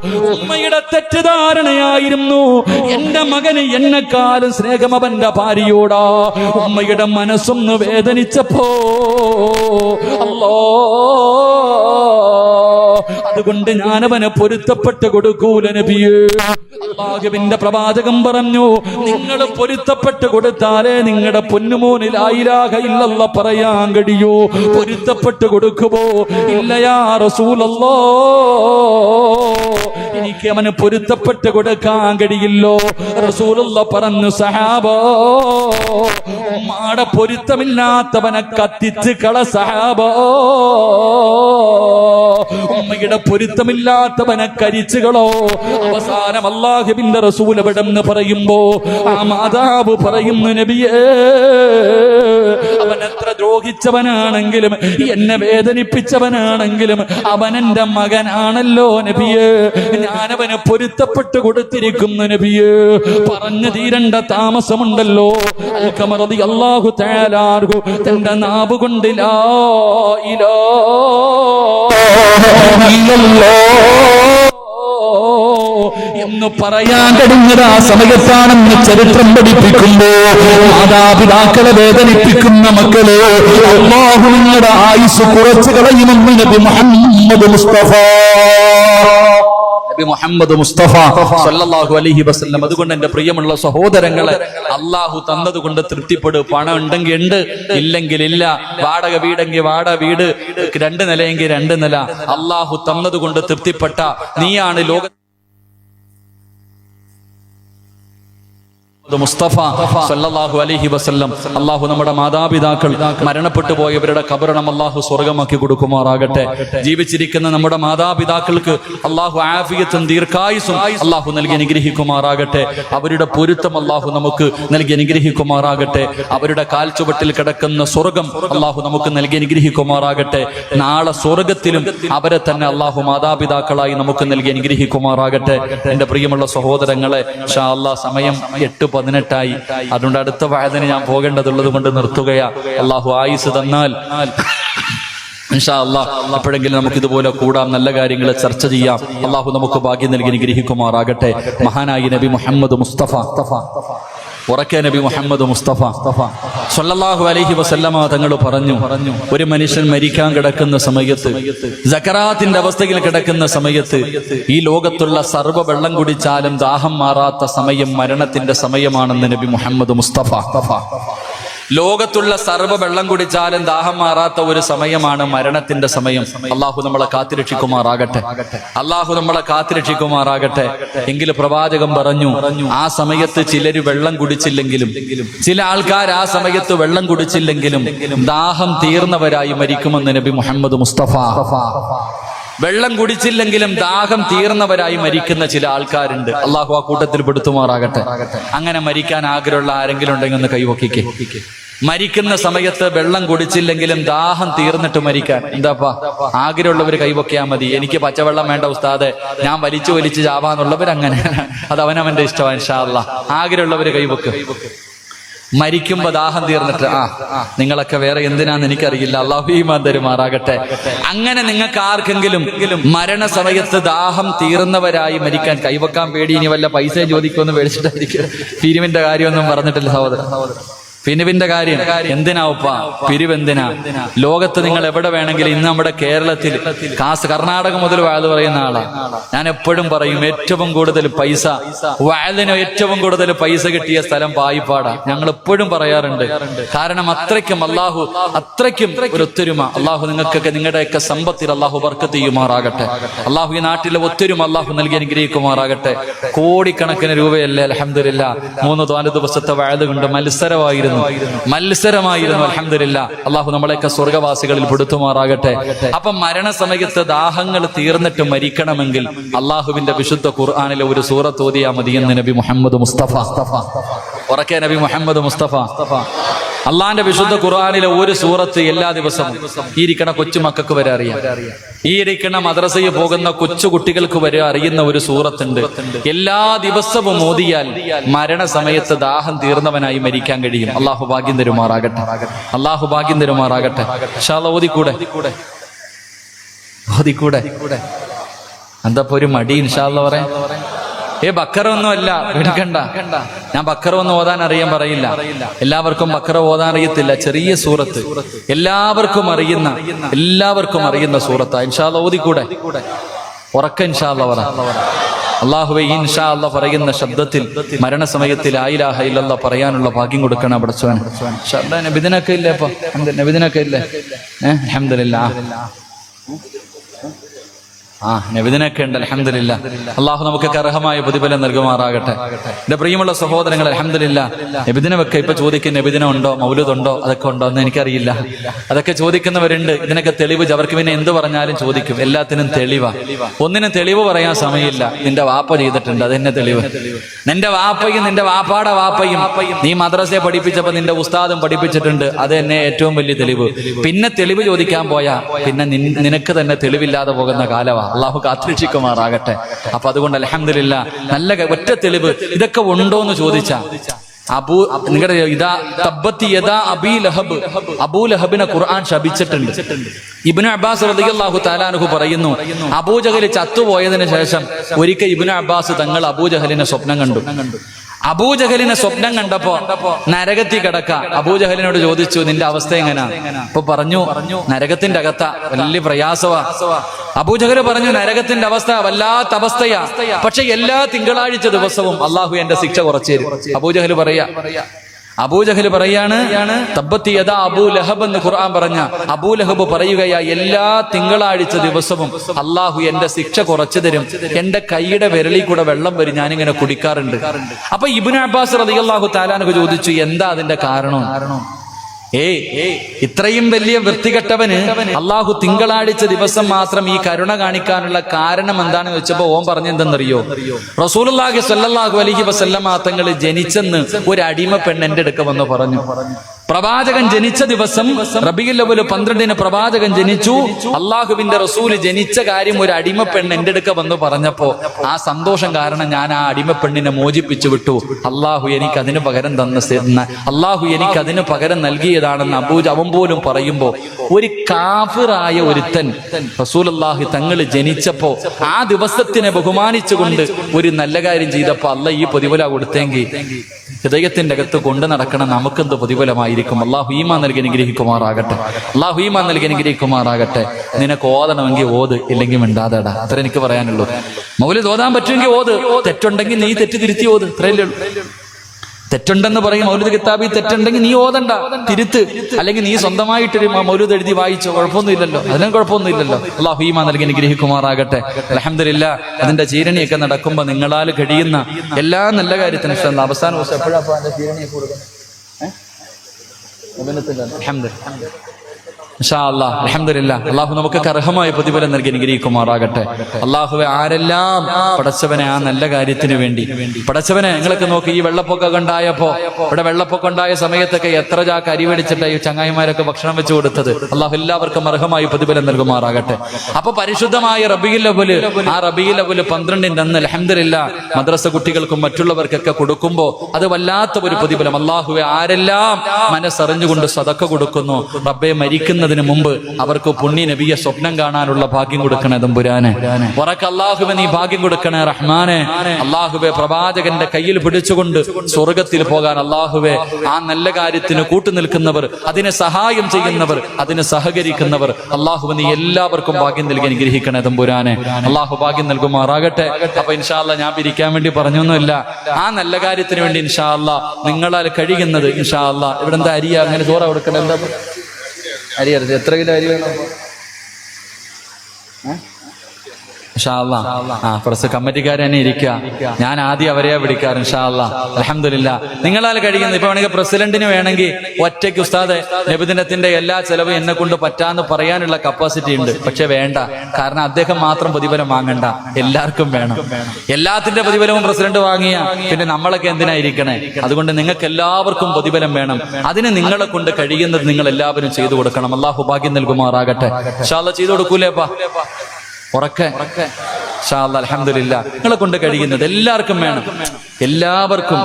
ഉമ്മയുടെ തെറ്റിദ്ധാരണയായിരുന്നു. എന്റെ മകന് എന്നെക്കാളും സ്നേഹം അവന്റെ ഭാര്യയോടാ. ഉമ്മയുടെ മനസ്സൊന്ന് വേദനിച്ചപ്പോ അല്ലോ. അതുകൊണ്ട് ഞാൻ അവനെ പൊരുത്തപ്പെട്ട് കൊടുക്കൂല നബിയേ. പ്രവാചകം പറഞ്ഞു നിങ്ങൾ പൊരുത്തപ്പെട്ട് കൊടുത്താലേ നിങ്ങളുടെ പൊന്നുമോനിൽ ആയിരാക ഇല്ലല്ല പറയാൻ കഴിയൂ. പൊരുത്തപ്പെട്ട് കൊടുക്കുമോ ഇല്ലയാ റസൂലല്ലോ. എനിക്ക് അവന് പൊരുത്തപ്പെട്ട് കൊടുക്കാൻ കഴിയില്ലോ. റസൂലുള്ള പറഞ്ഞു സഹാബോ ഉമ്മാടെ പൊരുത്തമില്ലാത്തവനെ കത്തിച്ച് കള സഹാബോ. ഉമ്മയുടെ പൊരുത്തമില്ലാത്തവനെ കരിച്ചുകളോ? അവസാനം അള്ളാഹുബിന്റെ റസൂൽ എവിടെന്ന് പറയുമ്പോ ആ മാതാവ് പറയുന്നു നബിയേ അവൻ എത്ര ദ്രോഹിച്ചവനാണെങ്കിലും എന്നെ വേദനിപ്പിച്ചവനാണെങ്കിലും അവൻ എന്റെ മകനാണല്ലോ നബിയേ. ഞാനവന് പൊരുത്തപ്പെട്ടു കൊടുത്തിരിക്കുന്നു നബിയേ. പറഞ്ഞു തീരണ്ട താമസമുണ്ടല്ലോ. അൽക്കമറതി അള്ളാഹു തേലാർഹു തന്റെ നാവ് കൊണ്ടില്ല എന്ന് പറയാൻ കഴിഞ്ഞത് ആ സമയത്താണെന്ന് ചരിത്രം പഠിപ്പിക്കുമ്പോ മാതാപിതാക്കളെ വേദനിപ്പിക്കുന്ന മക്കൾ അള്ളാഹു നിങ്ങളുടെ ആയുസ് കുറച്ചു കളയുമെന്ന് നബി മുഹമ്മദ് മുസ്തഫ. നബി മുഹമ്മദ് മുസ്തഫ സല്ലല്ലാഹു അലൈഹി വസല്ലം. അതുകൊണ്ട് എന്റെ പ്രിയമുള്ള സഹോദരങ്ങളെ അള്ളാഹു തന്നത് കൊണ്ട് തൃപ്തിപ്പെടു. പണം ഉണ്ടെങ്കിൽ ഉണ്ട് ഇല്ലെങ്കിൽ ഇല്ല. വാടക വീടെങ്കിൽ വാട വീട്. രണ്ട് നിലയെങ്കിൽ രണ്ട് നില. അള്ളാഹു തന്നത് കൊണ്ട് തൃപ്തിപ്പെട്ട നീയാണ് ലോക മുസ്തഫ സല്ലല്ലാഹു അലൈഹി വസല്ലം. അള്ളാഹു നമ്മുടെ മാതാപിതാക്കൾ മരണപ്പെട്ടു പോയവരുടെ കബറണം അള്ളാഹു സ്വർഗമാക്കി കൊടുക്കുമാറാകട്ടെ. ജീവിച്ചിരിക്കുന്ന നമ്മുടെ മാതാപിതാക്കൾക്ക് അള്ളാഹു ആഫിയത്തും ദീർഘായുസും അള്ളാഹു നൽകി അനുഗ്രഹിക്കുമാറാകട്ടെ. അവരുടെ പൊരുത്തം അള്ളാഹു നമുക്ക് നൽകി അനുഗ്രഹിക്കുമാറാകട്ടെ. അവരുടെ കാൽച്ചുവട്ടിൽ കിടക്കുന്ന സ്വർഗം അള്ളാഹു നമുക്ക് നൽകി അനുഗ്രഹിക്കുമാറാകട്ടെ. നാളെ സ്വർഗത്തിലും അവരെ തന്നെ അള്ളാഹു മാതാപിതാക്കളായി നമുക്ക് നൽകി അനുഗ്രഹിക്കുമാറാകട്ടെ. എന്റെ പ്രിയമുള്ള സഹോദരങ്ങളെ ഷാ അള്ളാഹ് സമയം എട്ട് പതിനെട്ടായി. അതുകൊണ്ട് അടുത്ത വായതിന് ഞാൻ പോകേണ്ടതുള്ളത് കൊണ്ട് നിർത്തുകയാ. അള്ളാഹു ആയുസ് തന്നാൽ ഇൻഷാ അള്ളാഹ് അപ്പോഴെങ്കിലും നമുക്ക് ഇതുപോലെ കൂടാം. നല്ല കാര്യങ്ങൾ ചർച്ച ചെയ്യാം. അള്ളാഹു നമുക്ക് ഭാഗ്യം നൽകി അനുഗ്രഹിക്കുമാറാകട്ടെ. മഹാനായി നബി മുഹമ്മദ് മുസ്തഫ. ഉറക്കെ നബി മുഹമ്മദ് മുസ്തഫ സൊല്ലാഹു അലഹി വസല്ലമ തങ്ങൾ പറഞ്ഞു പറഞ്ഞു ഒരു മനുഷ്യൻ മരിക്കാൻ കിടക്കുന്ന സമയത്ത് ജക്കറാത്തിന്റെ അവസ്ഥയിൽ കിടക്കുന്ന സമയത്ത് ഈ ലോകത്തുള്ള സർവ വെള്ളം കുടിച്ചാലും ദാഹം മാറാത്ത സമയം മരണത്തിന്റെ സമയമാണെന്ന് നബി മുഹമ്മദ് മുസ്തഫ ലോകത്തുള്ള സർവ വെള്ളം കുടിച്ചാലും ദാഹം മാറാത്ത ഒരു സമയമാണ് മരണത്തിന്റെ സമയം. അള്ളാഹു നമ്മളെ കാത്തിരക്ഷിക്കുമാറാകട്ടെ. അള്ളാഹു നമ്മളെ കാത്തിരക്ഷിക്കുമാറാകട്ടെ. എങ്കിൽ പ്രവാചകം പറഞ്ഞു ആ സമയത്ത് ചിലര് വെള്ളം കുടിച്ചില്ലെങ്കിലും ചില ആൾക്കാർ ആ സമയത്ത് വെള്ളം കുടിച്ചില്ലെങ്കിലും ദാഹം തീർന്നവരായി മരിക്കുമെന്ന് നബി മുഹമ്മദ് മുസ്തഫ. വെള്ളം കുടിച്ചില്ലെങ്കിലും ദാഹം തീർന്നവരായി മരിക്കുന്ന ചില ആൾക്കാരുണ്ട്. അള്ളാഹു ആ കൂട്ടത്തിൽ പെടുത്തുമാറാകട്ടെ. അങ്ങനെ മരിക്കാൻ ആഗ്രഹമുള്ള ആരെങ്കിലും ഉണ്ടെങ്കിൽ ഒന്ന് കൈവക്കിക്ക്. മരിക്കുന്ന സമയത്ത് വെള്ളം കുടിച്ചില്ലെങ്കിലും ദാഹം തീർന്നിട്ട് മരിക്കാൻ. എന്താപ്പാ? ആഗ്രഹമുള്ളവർ കൈവക്കിയാൽ മതി. എനിക്ക് പച്ചവെള്ളം വേണ്ട ഉസ്താദെ. ഞാൻ വലിച്ചു വലിച്ചു ചാവാന്നുള്ളവർ അങ്ങനെ അത് അവനവന്റെ ഇഷ്ടമാണ് ഷാ അല്ല ആഗ്രഹമുള്ളവർ കൈവക്ക്. മരിക്കുമ്പോ ദാഹം തീർന്നിട്ട് ആ നിങ്ങളൊക്കെ വേറെ എന്തിനാന്ന് എനിക്കറിയില്ല. അള്ളാഹു ഈമാൻ തരുമാറാകട്ടെ. അങ്ങനെ നിങ്ങൾക്ക് ആർക്കെങ്കിലും മരണസമയത്ത് ദാഹം തീർന്നവരായി മരിക്കാൻ കൈവക്കാൻ പേടി ഇനി വല്ല പൈസയും ചോദിക്കുമെന്ന് മേടിച്ചിട്ടായിരിക്കും പിരിവിന്റെ കാര്യമൊന്നും പറഞ്ഞിട്ടില്ല സഹോദരൻ സഹോദരൻ. പിരിവിന്റെ കാര്യം. എന്തിനാ ഉപ്പ? പിരിവെന്തിനാ? ലോകത്ത് നിങ്ങൾ എവിടെ വേണമെങ്കിലും ഇന്ന് നമ്മുടെ കേരളത്തിൽ കാസ് കർണാടക മുതൽ വയത് പറയുന്ന ആളാ. ഞാൻ എപ്പോഴും പറയും ഏറ്റവും കൂടുതൽ പൈസ വയലിന് ഏറ്റവും കൂടുതൽ പൈസ കിട്ടിയ സ്ഥലം പായിപ്പാടാ. ഞങ്ങൾ എപ്പോഴും പറയാറുണ്ട് കാരണം അത്രയ്ക്കും അള്ളാഹു അത്രയ്ക്കും ഒരു ഒത്തൊരുമ. അള്ളാഹു നിങ്ങൾക്കൊക്കെ നിങ്ങളുടെയൊക്കെ സമ്പത്തിൽ അള്ളാഹു വർക്ക് ചെയ്യുമാറാകട്ടെ. അള്ളാഹു ഈ നാട്ടിലെ ഒത്തൊരുമ അള്ളാഹു നൽകി അനുഗ്രഹിക്കുമാറാകട്ടെ. കോടിക്കണക്കിന് രൂപയല്ലേ അലഹമില്ല മൂന്ന് നാല് ദിവസത്തെ വയത് കൊണ്ട് മത്സരമായിരുന്നു. മത്സരമായിരുന്നു. അലഹമില്ല അള്ളാഹു നമ്മളെയൊക്കെ സ്വർഗവാസികളിൽ പെടുത്തുമാറാകട്ടെ. അപ്പൊ മരണസമയത്ത് ദാഹങ്ങൾ തീർന്നിട്ട് മരിക്കണമെങ്കിൽ അള്ളാഹുവിന്റെ വിശുദ്ധ ഖുർആാനിലെ ഒരു സൂറത്ത് ഓതിയാ മതി എന്ന് നബി മുഹമ്മദ് മുസ്തഫ. ഉറക്കെ നബി മുഹമ്മദ് മുസ്തഫ. അള്ളാന്റെ വിശുദ്ധ ഖുർആാനിലെ ഒരു സൂറത്ത് എല്ലാ ദിവസവും ഈ ഇരിക്കണ കൊച്ചുമക്കൾക്ക് വരെ അറിയാം. ഈ ഇരിക്കണ മദ്രസയിൽ പോകുന്ന കൊച്ചു കുട്ടികൾക്ക് വരെ അറിയുന്ന ഒരു സൂറത്തുണ്ട്. എല്ലാ ദിവസവും ഓതിയാൽ മരണസമയത്ത് ദാഹം തീർന്നവനായി മരിക്കാൻ കഴിയും. അള്ളാഹു ഭാഗ്യം തരുമാറാകട്ടെ. അള്ളാഹു ഭാഗ്യം തരുമാറാകട്ടെ. ഓതിക്കൂടെ? ഓതിക്കൂടെ? എന്താ ഒരു മടി ഇൻഷാല്ല പറയാ ഏ ബക്കറൊന്നും അല്ല പേടിക്കണ്ട. ഞാൻ ബക്കറ ഒന്ന് ഓതാൻ അറിയാൻ പറയില്ല. എല്ലാവർക്കും ബക്കറ ഓതാൻ അറിയത്തില്ല. ചെറിയ സൂറത്ത്. എല്ലാവർക്കും അറിയുന്ന എല്ലാവർക്കും അറിയുന്ന സൂറത്താ. ഇൻഷാല്ല ഓതിക്കൂടെ? ഉറക്ക ഇൻഷാല്ല പറ. അള്ളാഹുവെ ഇൻഷാ അല്ല പറയുന്ന ശബ്ദത്തിൽ മരണസമയത്തിൽ ആയിലാഹ ഇല്ലല്ല പറയാനുള്ള ഭാഗ്യം കൊടുക്കണം അടച്ചവൻ നബിദിനൊക്കെ ഇല്ലേ അപ്പൊ നബിദിനൊക്കെ ഇല്ലേ? ഏഹ് അഹമ്മദില്ല ആ നബിദിനൊക്കെ ഉണ്ട് അലഹമില്ല അള്ളാഹു നമുക്കൊക്കെ അർഹമായ പ്രതിഫലം നൽകുമാറാകട്ടെ. എന്റെ പ്രിയമുള്ള സഹോദരങ്ങൾ അലഹമില്ല നബിദിനമൊക്കെ ഇപ്പൊ ചോദിക്കുന്ന നബിദിനം ഉണ്ടോ മൗലുദുണ്ടോ അതൊക്കെ ഉണ്ടോ എന്ന് എനിക്കറിയില്ല. അതൊക്കെ ചോദിക്കുന്നവരുണ്ട് ഇതിനൊക്കെ തെളിവ് അവർക്ക് പിന്നെ എന്ത് പറഞ്ഞാലും ചോദിക്കും. എല്ലാത്തിനും തെളിവാ. ഒന്നിനും തെളിവ് പറയാൻ സമയമില്ല. നിന്റെ വാപ്പ ചെയ്തിട്ടുണ്ട് അതെന്നെ തെളിവ്. നിന്റെ വാപ്പയും നിന്റെ വാപ്പാടെ വാപ്പയും നീ മദ്രസയെ പഠിപ്പിച്ചപ്പോ നിന്റെ ഉസ്താദും പഠിപ്പിച്ചിട്ടുണ്ട് അത് തന്നെ ഏറ്റവും വലിയ തെളിവ്. പിന്നെ തെളിവ് ചോദിക്കാൻ പോയാ പിന്നെ നിനക്ക് തന്നെ തെളിവില്ലാതെ പോകുന്ന കാലമാ അള്ളാഹു കാത്തിരക്ഷിക്കുമാറാകട്ടെ. അപ്പൊ അതുകൊണ്ട് അലഹമില്ല നല്ല ഒറ്റ തെളിവ് ഇതൊക്കെ ഉണ്ടോ എന്ന് ചോദിച്ചാ. അബൂ നിങ്ങളുടെ ഇതാ തബ്ബത്തി അബീ ലഹബ് അബൂ ലഹബിനെ ഖുർആൻ ശപിച്ചിട്ടുണ്ട്. ഇബ്നു അബ്ബാസ് റളിയല്ലാഹു താലാനുഹു പറയുന്നു അബൂജഹൽ ചത്തുപോയതിനു ശേഷം ഒരിക്കൽ ഇബ്നു അബ്ബാസ് തങ്ങൾ അബൂജഹലിനെ സ്വപ്നം കണ്ടു. അബൂജഹലിനെ സ്വപ്നം കണ്ടപ്പോ നരകത്തിൽ കിടക്ക. അബൂജഹലിനോട് ചോദിച്ചു നിന്റെ അവസ്ഥ എങ്ങനാ? അപ്പൊ പറഞ്ഞു നരകത്തിന്റെ അകത്ത വലിയ പ്രയാസവാ. അബൂജഹൽ പറഞ്ഞു നരകത്തിന്റെ അവസ്ഥ വല്ലാത്ത അവസ്ഥയാ. പക്ഷെ എല്ലാ തിങ്കളാഴ്ച ദിവസവും അള്ളാഹു എന്റെ ശിക്ഷ കുറച്ചു തരും. അബൂജഹൽ പറയാ അബൂജഹൽ പറയാണ് തബ്ബത്തി യഥാ അബൂ ലഹബ് എന്ന് ഖുർആൻ പറഞ്ഞ അബൂ ലഹബ് പറയുകയാ എല്ലാ തിങ്കളാഴ്ച ദിവസവും അള്ളാഹു എന്റെ ശിക്ഷ കുറച്ചു തരും. എന്റെ കൈയുടെ വിരലിൽ കൂടെ വെള്ളം വരും. ഞാനിങ്ങനെ കുടിക്കാറുണ്ട്. അപ്പൊ ഇബിൻ അബ്ബാസ് റളിയല്ലാഹു താലാനൊക്കെ ചോദിച്ചു എന്താ അതിന്റെ കാരണം? ഏയ് ഇത്രയും വലിയ വൃത്തികെട്ടവന് അള്ളാഹു തിങ്കളാഴ്ച ദിവസം മാത്രം ഈ കരുണ കാണിക്കാനുള്ള കാരണം എന്താണെന്ന് വെച്ചപ്പോ ഓം പറഞ്ഞെന്തെന്നറിയോ? റസൂലുള്ളാഹി സ്വല്ലല്ലാഹു അലൈഹി വസല്ലമ ജനിച്ചെന്ന് ഒരു അടിമ പെണ്ണ് എന്റെ അടുക്ക വന്ന് പറഞ്ഞു. പ്രവാചകൻ ജനിച്ച ദിവസം റബിയുൽ അവൽ പന്ത്രണ്ടിന് പ്രവാചകൻ ജനിച്ചു. അള്ളാഹുവിന്റെ റസൂൽ ജനിച്ച കാര്യം ഒരു അടിമ പെണ്ണ് എന്റെ അടുക്ക വന്ന് പറഞ്ഞപ്പോ ആ സന്തോഷം കാരണം ഞാൻ ആ അടിമ പെണ്ണിനെ മോചിപ്പിച്ചു വിട്ടു. അള്ളാഹു എനിക്ക് അതിന് പകരം തന്ന അള്ളാഹു എനിക്ക് അതിന് പകരം നൽകിയതാണെന്ന് അബൂജ് അവൻ പോലും പറയുമ്പോ ഒരു കാഫിറായ ഒരുത്തൻ റസൂൽ അള്ളാഹു തങ്ങൾ ജനിച്ചപ്പോ ആ ദിവസത്തിനെ ബഹുമാനിച്ചുകൊണ്ട് ഒരു നല്ല കാര്യം ചെയ്തപ്പോ അല്ല ഈ പ്രതിഫല കൊടുത്തെങ്കിൽ ഹൃദയത്തിന്റെ അകത്ത് കൊണ്ടു നടക്കണം നമുക്കെന്ത് പ്രതിഫലമായിരിക്കും അള്ളാഹു ഈമാൻ നൽകി അനുഗ്രഹിക്കുമാറാകട്ടെ. അള്ളാഹു ഈമാൻ നൽകി അനുഗ്രഹിക്കുമാറാകട്ടെ. നിനക്ക് ഓതണമെങ്കിൽ ഓത് ഇല്ലെങ്കിൽ മിണ്ടാതെടാ. അത്ര എനിക്ക് പറയാനുള്ളൂ. മൗലി ഓതാൻ പറ്റുമെങ്കിൽ ഓത്. തെറ്റുണ്ടെങ്കിൽ നീ തെറ്റ് തിരുത്തി ഓത് ഇത്രയല്ലേ തെറ്റുണ്ടെന്ന് പറയും മൗലിദ് കിതാബി തെറ്റുണ്ടെങ്കിൽ നീ ഓതണ്ട. തിരുത്ത്. അല്ലെങ്കിൽ നീ സ്വന്തമായിട്ടൊരു മൗലൂദ് മൗലിദ് എഴുതി വായിച്ചോ. കുഴപ്പമൊന്നുമില്ലല്ലോ. അതിനും കുഴപ്പമൊന്നുമില്ലല്ലോ. അള്ളാഹു ഹീമ നൽകി അനുഗ്രഹിക്കുമാറാകട്ടെ. അലഹമില്ല അതിന്റെ ചീരണിയൊക്കെ നടക്കുമ്പോൾ നിങ്ങളാൽ കഴിയുന്ന എല്ലാ നല്ല കാര്യത്തിനും. അവസാന ദിവസം എപ്പോഴാണ് ചീരണിയൊക്കെ കൊടുക്കുന്നത്? আলহামদুলিল্লাহ അള്ളാഹു നമുക്ക് അർഹമായ പ്രതിഫലം നൽകി അനുഗ്രഹിക്കുമാറാകട്ടെ. അള്ളാഹുവെ ആരെല്ലാം പടച്ചവനെ ആ നല്ല കാര്യത്തിന് വേണ്ടി പടച്ചവനെ നിങ്ങളൊക്കെ നോക്കി ഈ വെള്ളപ്പൊക്കം ഉണ്ടായപ്പോ ഇവിടെ വെള്ളപ്പൊക്കം ഉണ്ടായ സമയത്തൊക്കെ എത്ര ചാക്ക് അരി മേടിച്ചിട്ട് ഈ ചങ്ങായിമാരൊക്കെ ഭക്ഷണം വെച്ചു കൊടുത്തത്. അള്ളാഹു എല്ലാവർക്കും അർഹമായി പ്രതിഫലം നൽകുമാറാകട്ടെ. അപ്പൊ പരിശുദ്ധമായ റബിയിൽ ആ റബിയിൽ അവൽ പന്ത്രണ്ടിന്റെ അന്ന് അലഹമില്ല മദ്രസ കുട്ടികൾക്കും മറ്റുള്ളവർക്കൊക്കെ കൊടുക്കുമ്പോ അത് വല്ലാത്ത ഒരു പ്രതിഫലം. അള്ളാഹുവെ ആരെല്ലാം മനസ്സറിഞ്ഞുകൊണ്ട് സതക്ക കൊടുക്കുന്നു റബ്ബെ മരിക്കുന്നതിന് മുമ്പ് അവർക്ക് പുണ്യ നബിയെ സ്വപ്നം കാണാനുള്ള ഭാഗ്യം കൊടുക്കണേ തമ്പുരാനെ. ഉറക്ക അള്ളാഹുവെ നീ ഭാഗ്യം കൊടുക്കണേ റഹ്മാനെ. അള്ളാഹുബെ പ്രവാചകന്റെ കയ്യിൽ പിടിച്ചുകൊണ്ട് സ്വർഗത്തിൽ പോകാൻ അള്ളാഹുവെ ആ നല്ല കാര്യത്തിന് കൂട്ടുനിൽക്കുന്നവർ അതിനെ സഹായം ചെയ്യുന്നവർ അതിന് സഹകരിക്കുന്നവർ അള്ളാഹുവെ നീ എല്ലാവർക്കും ഭാഗ്യം നൽകി അനുഗ്രഹിക്കണേ തമ്പുരാനെ. അള്ളാഹു ഭാഗ്യം നൽകുമാറാകട്ടെ. അപ്പൊ ഇൻഷാല്ല ഞാൻ പിരിക്കാൻ വേണ്ടി പറഞ്ഞൊന്നുമില്ല. ആ നല്ല കാര്യത്തിന് വേണ്ടി ഇൻഷാല്ല നിങ്ങളാൽ കഴിയുന്നത് ഇൻഷാല്ല ഇവിടെ എന്താ അരിയ? അങ്ങനെ ചോറ കൊടുക്കണം എന്താ? അരി അരച്ച് എത്ര കിലോ അരി വേണം? കമ്മിറ്റിക്കാർ തന്നെ ഇരിക്കുക. ഞാൻ ആദ്യം അവരെയാ വിളിക്കാറ് അലഹമില്ല നിങ്ങളാൽ കഴിയുന്നത് ഇപ്പൊ വേണമെങ്കിൽ പ്രസിഡന്റിന് വേണമെങ്കിൽ ഒറ്റയ്ക്ക് ഉസ്താദ് നബിദിനത്തിന്റെ എല്ലാ ചെലവും എന്നെ കൊണ്ട് പറ്റാന്ന് പറയാനുള്ള കപ്പാസിറ്റി ഉണ്ട്. പക്ഷെ വേണ്ട. കാരണം അദ്ദേഹം മാത്രം പ്രതിഫലം വാങ്ങണ്ട. എല്ലാവർക്കും വേണം. എല്ലാത്തിന്റെ പ്രതിഫലവും പ്രസിഡന്റ് വാങ്ങിയ പിന്നെ നമ്മളൊക്കെ എന്തിനായിരിക്കണേ അതുകൊണ്ട് നിങ്ങൾക്ക് എല്ലാവർക്കും പ്രതിഫലം വേണം. അതിന് നിങ്ങളെ കൊണ്ട് കഴിയുന്നത് നിങ്ങൾ എല്ലാവരും ചെയ്തു കൊടുക്കണം. അള്ളാഹു ഭാഗ്യം നൽകുമാറാകട്ടെ. ഇൻഷാല്ല ചെയ്തു കൊടുക്കൂലേപ്പാ? ഉറക്കെ. അലഹമില്ല നിങ്ങളെ കൊണ്ട് കഴിയുന്നത് എല്ലാവർക്കും വേണം. എല്ലാവർക്കും.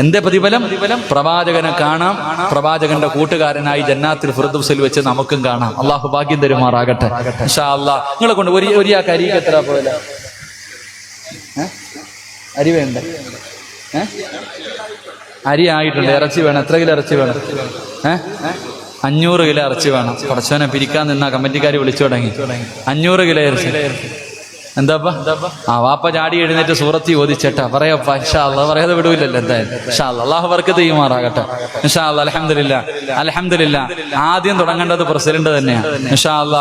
എന്തേ പ്രതിഫലം? പ്രവാചകനെ കാണാം. പ്രവാചകന്റെ കൂട്ടുകാരനായി ജന്നാത്തിൽ ഫിറദുസിൽ വെച്ച് നമുക്കും കാണാം. അള്ളാഹു ഭാഗ്യം തരുമാറാകട്ടെ. നിങ്ങളെ കൊണ്ട് ഒരു ഒരു ആ എത്ര പോലെ അരി വേണ്ട? അരി ആയിട്ടുണ്ട്. ഇറച്ചി വേണം. എത്ര കിലോ ഇറച്ചി വേണം? ഏഹ് അഞ്ഞൂറ് കിലോ ഇറച്ചി വേണം. കുറച്ചോനെ പിരിക്കാൻ നിന്ന കമ്മിറ്റിക്കാർ വിളിച്ചു തുടങ്ങി. അഞ്ഞൂറ് കിലോ ഇറച്ചി. എന്താപ്പാ ആ വാപ്പ ചാടി എഴുന്നേറ്റ് സൂറത്തി ഓദിച്ചേട്ടാ പറയപ്പാ ഇൻഷാ അല്ലാ പറയാതെ വിടൂലല്ലോ എന്തായാലും. അല്ലാ അള്ളാഹു വർക്ക് ചെയ്യുമാറാകട്ടെ ഇൻഷാ അല്ല അലഹമില്ല അലഹമില്ല ആദ്യം തുടങ്ങേണ്ടത് പ്രസിഡന്റ് തന്നെയാണ് ഇൻഷാ അല്ല.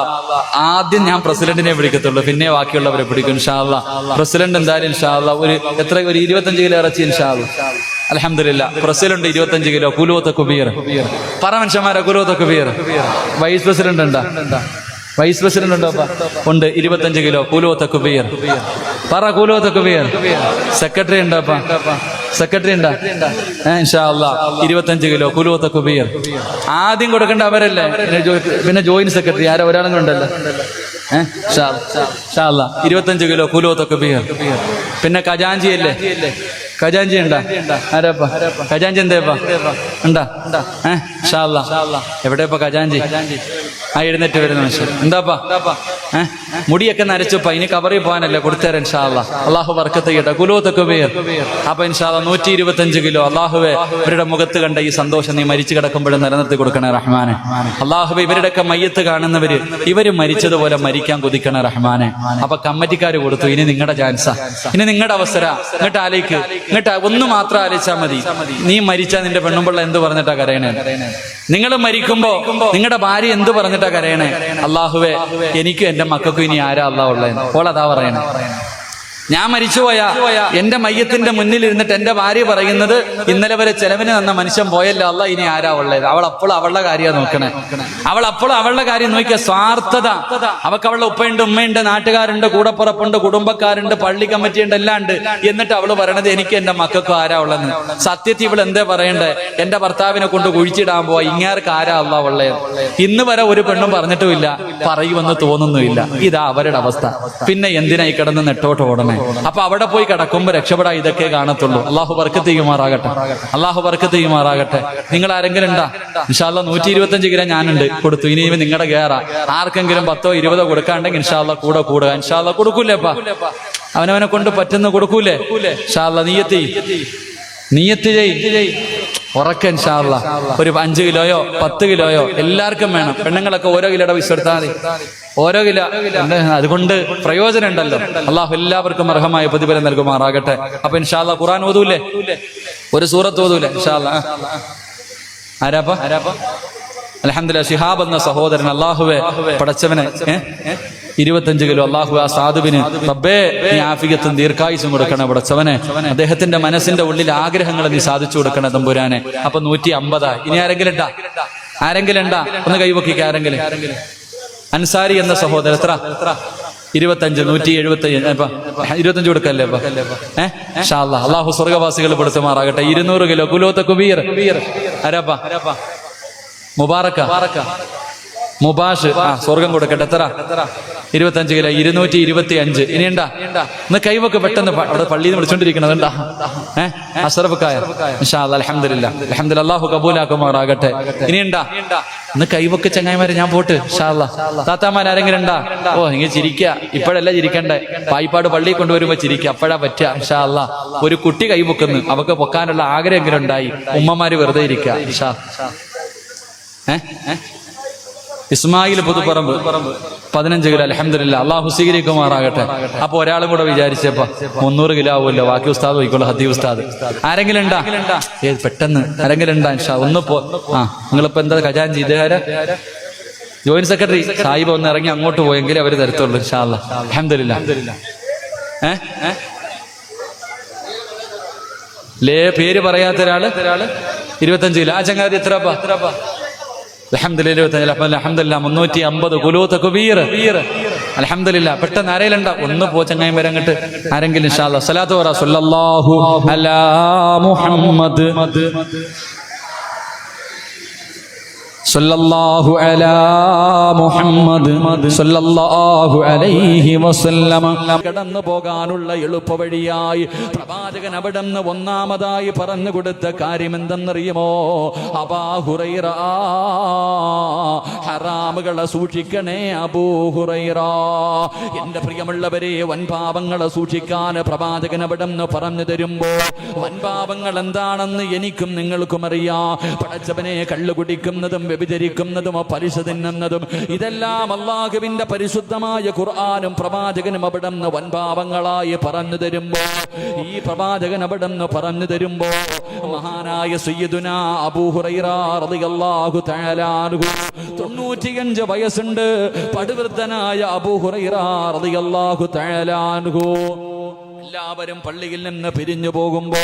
ആദ്യം ഞാൻ പ്രസിഡന്റിനെ വിളിക്കത്തുള്ളൂ. പിന്നെ ബാക്കിയുള്ളവരെ പിടിക്കും ഇൻഷാ അല്ല. പ്രസിഡന്റ് എന്തായാലും ഇൻഷാ അല്ല. ഒരു എത്ര ഒരു ഇരുപത്തഞ്ച് കിലോ ഇറച്ചി ഇൻഷാ അല്ലാ. അലഹമില്ല പ്രസിഡന്റ് ഇരുപത്തഞ്ച് കിലോ കുലുവത്ത കുബീർ. പറ മനുഷ്യന്മാരെ കുലുവത്ത കുബീർ. വൈസ് പ്രസിഡന്റ് ഉണ്ടോ? വൈസ് പ്രസിഡന്റ് ഉണ്ടോ? ഉണ്ട് ഇരുപത്തഞ്ച് കിലോ കൂലുവത്ത കുബീർ. പറ കൂലുവത്ത കുബീർ. സെക്രട്ടറി ഉണ്ടോ സെക്രട്ടറി ഉണ്ടാ? ഇൻഷാല്ല ഇരുപത്തഞ്ച് കിലോ കൂലുവത്ത കുബീർ. ആദ്യം കൊടുക്കേണ്ട അവരല്ലേ? പിന്നെ ജോയിന്റ് സെക്രട്ടറി ആരോ? ഒരാളും കൊണ്ടല്ലോ ഇരുപത്തഞ്ച് കിലോ കുലോത്തൊക്കെ ബിയർ പിന്നെ ഖജാഞ്ചി അല്ലേ? ഖജാഞ്ചി ഉണ്ടാ? ആരാപ്പാ? ഖജാഞ്ചി എന്തേപ്പാ? ഉണ്ടാ? ഏഹ് ഇൻഷാ അല്ലാ. എവിടെയപ്പാ ഖജാഞ്ചി ആ എഴുന്നേറ്റ് വരുന്ന മനുഷ്യൻ. എന്താപ്പാ? മുടിയൊക്കെ നരച്ചപ്പോ ഇനി കവറിൽ പോകാനല്ലേ കൊടുത്തേരാ ഇൻഷാല്ല അള്ളാഹു വർക്കത്ത് ചെയ്യട്ടെ. കുലോത്തൊക്കെ പേർ അപ്പൊ ഇൻഷാല്ല നൂറ്റി ഇരുപത്തഞ്ച് കിലോ. അള്ളാഹുവെ ഇവരുടെ മുഖത്ത് കണ്ട ഈ സന്തോഷം നീ മരിച്ചു കിടക്കുമ്പോഴും നിലനിർത്തി കൊടുക്കണേ റഹ്മാനെ. അള്ളാഹുബെ ഇവരുടെയൊക്കെ മയ്യത്ത് കാണുന്നവര് ഇവർ മരിച്ചതുപോലെ മരിക്കാൻ കൊതിക്കണേ റഹ്മാനെ. അപ്പൊ കമ്മറ്റിക്കാർ കൊടുത്തു. ഇനി നിങ്ങളുടെ ചാൻസാ ഇനി നിങ്ങളുടെ അവസര. ഇങ്ങോട്ട് ആലോചിക്ക് ഇങ്ങോട്ട് ഒന്ന് മാത്രം ആലോചിച്ചാൽ മതി. നീ മരിച്ചാൽ നിന്റെ പെണ്ണുമ്പിള്ള എന്ത് പറഞ്ഞിട്ടാ കരയണേ? നിങ്ങൾ മരിക്കുമ്പോ നിങ്ങളുടെ ഭാര്യ എന്ത് പറഞ്ഞിട്ടാ കരയണേ? അള്ളാഹുവെ എനിക്കും എന്റെ മക്കൾക്കും ഇനി ആരാ അള്ളാഹ് ഉള്ളത് അപ്പോൾ അതാ പറയണേ. ഞാൻ മരിച്ചുപോയാ എന്റെ മയ്യത്തിന്റെ മുന്നിൽ ഇരുന്നിട്ട് എന്റെ ഭാര്യ പറയുന്നത് ഇന്നലെ വരെ ചെലവിന് തന്ന മനുഷ്യൻ പോയല്ലോ അല്ല ഇനി ആരാ ഉള്ളത്? അവൾ അപ്പോൾ അവളുടെ കാര്യമാണ് നോക്കണേ. അവൾ അപ്പോൾ അവളുടെ കാര്യം നോക്കിയ സ്വാർത്ഥത. അവൾക്ക് അവളുടെ ഉപ്പയുണ്ട് ഉമ്മയുണ്ട് നാട്ടുകാരുണ്ട് കൂടപ്പുറപ്പുണ്ട് കുടുംബക്കാരുണ്ട് പള്ളി കമ്മിറ്റി ഉണ്ട് എല്ലാം ഉണ്ട്. എന്നിട്ട് അവൾ പറയണത് എനിക്ക് എന്റെ മക്കൾക്കും ആരാ ഉള്ളതെന്ന്. സത്യത്തിൽ ഇവൾ എന്തേ പറയണ്ടേ? എന്റെ ഭർത്താവിനെ കൊണ്ട് കുഴിച്ചിടാൻ പോവാ. ഇങ്ങാർക്ക് ആരാ അല്ല ഉള്ളത് ഇന്ന് വരെ ഒരു പെണ്ണും പറഞ്ഞിട്ടുമില്ല. പറയുമെന്ന് തോന്നുന്നുമില്ല. ഇതാ അവരുടെ അവസ്ഥ. പിന്നെ എന്തിനായി കിടന്ന് നെട്ടോട്ട് ഓടണേ? അപ്പൊ അവിടെ പോയി കിടക്കുമ്പോ രക്ഷപ്പെടാ ഇതൊക്കെ കാണത്തുള്ളൂ. അള്ളാഹു വർക്കത്ത് ചെയ്യുമാറാകട്ടെ അള്ളാഹു വർക്കത്ത് ചെയ്യുമാറാകട്ടെ നിങ്ങൾ ആരെങ്കിലും ഉണ്ടാ? ഇൻഷാല്ല നൂറ്റി ഇരുപത്തഞ്ച് കിലോ ഞാനുണ്ട്. കൊടുത്തു. ഇനി നിങ്ങളുടെ കയറാ ആർക്കെങ്കിലും പത്തോ ഇരുപതോ കൊടുക്കാണ്ടെങ്കിൽ ഇൻഷാല്ല കൂടെ കൂടുക. ഇൻഷാല്ല കൊടുക്കൂലേപ്പാ അവനവനെ കൊണ്ട് പറ്റുന്ന കൊടുക്കൂലേ? ഇൻഷാല്ല നീയത്തി നീയത്ത് ചെയ് ഉറക്ക ഇൻഷാല്ല ഒരു അഞ്ച് കിലോയോ പത്ത് കിലോയോ എല്ലാവർക്കും വേണം. പെണ്ണുങ്ങളൊക്കെ ഓരോ കിലോയുടെ പൈസ മതി. ഓരോ കിലോ. അതുകൊണ്ട് പ്രയോജനം ഉണ്ടല്ലോ അള്ളാഹു എല്ലാവർക്കും അർഹമായ പ്രതിഫലം നൽകുമാറാകട്ടെ. അപ്പൊ ഇൻഷാല്ല ഖുറാൻ ഓതൂല്ലേ ഒരു സൂറത്ത് ഓതൂലേ ഇൻഷാല്ല അലഹമില്ല ഷിഹാബ് എന്ന സഹോദരൻ അള്ളാഹുവെ പടച്ചവനെ? ഇരുപത്തഞ്ച് കിലോ അള്ളാഹു ആ സാധുവിന് റബ്ബേ ദീർഘായുസും കൊടുക്കണം പടച്ചവനെ. അദ്ദേഹത്തിന്റെ മനസ്സിന്റെ ഉള്ളിൽ ആഗ്രഹങ്ങൾ നീ സാധിച്ചു കൊടുക്കണം തമ്പുരാനെ. അപ്പൊ നൂറ്റി അമ്പതാ. ഇനി ആരെങ്കിലും ഉണ്ടാ ആരെങ്കിലും ഉണ്ടാ ഒന്ന് കൈവക്കിക്ക് ആരെങ്കിലും. അൻസാരി എന്ന സഹോദരൻ എത്ര? ഇരുപത്തഞ്ച് നൂറ്റി എഴുപത്തി ഇരുപത്തഞ്ച് കൊടുക്കല്ലേ അള്ളാഹു സ്വർഗവാസികൾ പെടുത്തുമാറാകട്ടെ. ഇരുന്നൂറ് കിലോ കുലോത്ത കുബീർ. മുബാറക്ക. മുബാഷ് ആ സ്വർഗം കൊടുക്കട്ടെ എത്ര? ഇരുപത്തഞ്ച് കിലോ ഇരുന്നൂറ്റി ഇരുപത്തി അഞ്ച് ഇനി ഉണ്ടാ ഇന്ന് കൈവൊക്കെ പെട്ടെന്ന് അവിടെ പള്ളിയിൽ വിളിച്ചോണ്ടിരിക്കണത് ഉണ്ടാ ഏഹ് അഷറഫക്കായ അലഹമില്ല അലഹമില്ല അള്ളാഹു കബൂലാക്കുമാറാകട്ടെ ഇനി ഉണ്ടാ ഇന്ന് കൈവൊക്കെ ചങ്ങായിമാരെ ഞാൻ പോട്ട് ഷാല്ല താത്താമാർ ആരെങ്കിലും ഉണ്ടാ? ഓ ഇങ്ങനെ ചിരിക്കുക ഇപ്പോഴല്ല ചിരിക്കണ്ടേ? പായിപ്പാട് പള്ളിയിൽ കൊണ്ടുവരുമ്പോ ചിരിക്കുക അപ്പോഴാ പറ്റുക ഷാ അല്ല ഒരു കുട്ടി കൈവക്കുന്നു. അവക്ക് പൊക്കാനുള്ള ആഗ്രഹം എങ്കിലും ഉണ്ടായി. ഉമ്മമാര് വെറുതെ ഇരിക്കുക ഷാ ഏ? ഇസ്മായിൽ പുതുപ്പറമ്പ് പതിനഞ്ച് കിലോ അലഹമില്ല അള്ളാഹു സ്വീകരിക്കുമാറാകട്ടെ. അപ്പൊ ഒരാളും കൂടെ വിചാരിച്ചപ്പോ മുന്നൂറ് കിലോ ആവുമല്ലോ ബാക്കി ഉസ്താദ് പോയിക്കോളൂ ഹദീ ഉസ്താദ്. ആരെങ്കിലും ഉണ്ടാ? ഏ പെട്ടെന്ന്. ആരെങ്കിലും ഉണ്ടാ? ഒന്ന് പോ. ആ നിങ്ങളിപ്പോ എന്താ ഖജാൻജി ഇതുകാര ജോയിന്റ് സെക്രട്ടറി. സാഹിബ് ഒന്ന് ഇറങ്ങി അങ്ങോട്ട് പോയെങ്കിൽ അവർ തരത്തുള്ളൂ ഇൻഷാ അഹമ്മദില്ല അലഹമില്ല ഏ? ഏ? ലേ പേര് പറയാത്ത ഒരാൾ ഇരുപത്തഞ്ച് കിലോ. ആ ചങ്ങാതി എത്രപ്പാ? അലഹമില്ല മുന്നൂറ്റി അമ്പത് കുലൂത്ത കുബീർ. അലഹമില്ല പെട്ടെന്ന് ആരെയിലുണ്ട ഒന്ന് പോ ചങ്ങായി വരെ അങ്ങോട്ട്. ആരെങ്കിലും. സ്വലാത്ത് പറ സല്ലല്ലാഹു അലാ മുഹമ്മദ് സല്ലല്ലാഹു അലാ മുഹമ്മദ് സല്ലല്ലാഹു അലൈഹി കടന്നു പോകാനുള്ള എളുപ്പ വഴിയായി പ്രവാചകൻ അവിടെ നിന്ന് ഒന്നാമതായി പറഞ്ഞു കൊടുത്ത കാര്യം എന്തെന്നറിയുമോ അബാഹുറൈറ ഹറാമുകളെ സൂക്ഷിക്കണേ അബൂഹുറൈറ എന്റെ പ്രിയമുള്ളവരെ വൻപാപങ്ങളെ സൂക്ഷിക്കാൻ പ്രവാചകൻ അവിടെ നിന്ന് പറഞ്ഞു തരുമ്പോ വൻപാപങ്ങൾ എന്താണെന്ന് എനിക്കും നിങ്ങൾക്കും അറിയാം. പടച്ചവനെ കള്ളു കുടിക്കുന്നതും വ്യഭിചരിക്കുന്നതും പലിശ തിന്നുന്നതും ഇതെല്ലാം അള്ളാഹുവിന്റെ പരിശുദ്ധമായ ഖുർആാനും പ്രവാചകനും അവിടെ നിന്ന് വൻപാവങ്ങളായി പറഞ്ഞു തരുമ്പോ ഈ പ്രവാചകൻ അവിടെ നിന്ന് പറഞ്ഞു തരുമ്പോ മഹാനായ സയ്യിദുന അബൂഹുറൈറ റളിയല്ലാഹു തആല അൻഹു തൊണ്ണൂറ്റിയഞ്ച് വയസ്സുണ്ട്. പടുവൃദ്ധനായ അബൂഹുറൈറ റളിയല്ലാഹു തആല എല്ലാവരും പള്ളിയിൽ നിന്ന് പിരിഞ്ഞു പോകുമ്പോ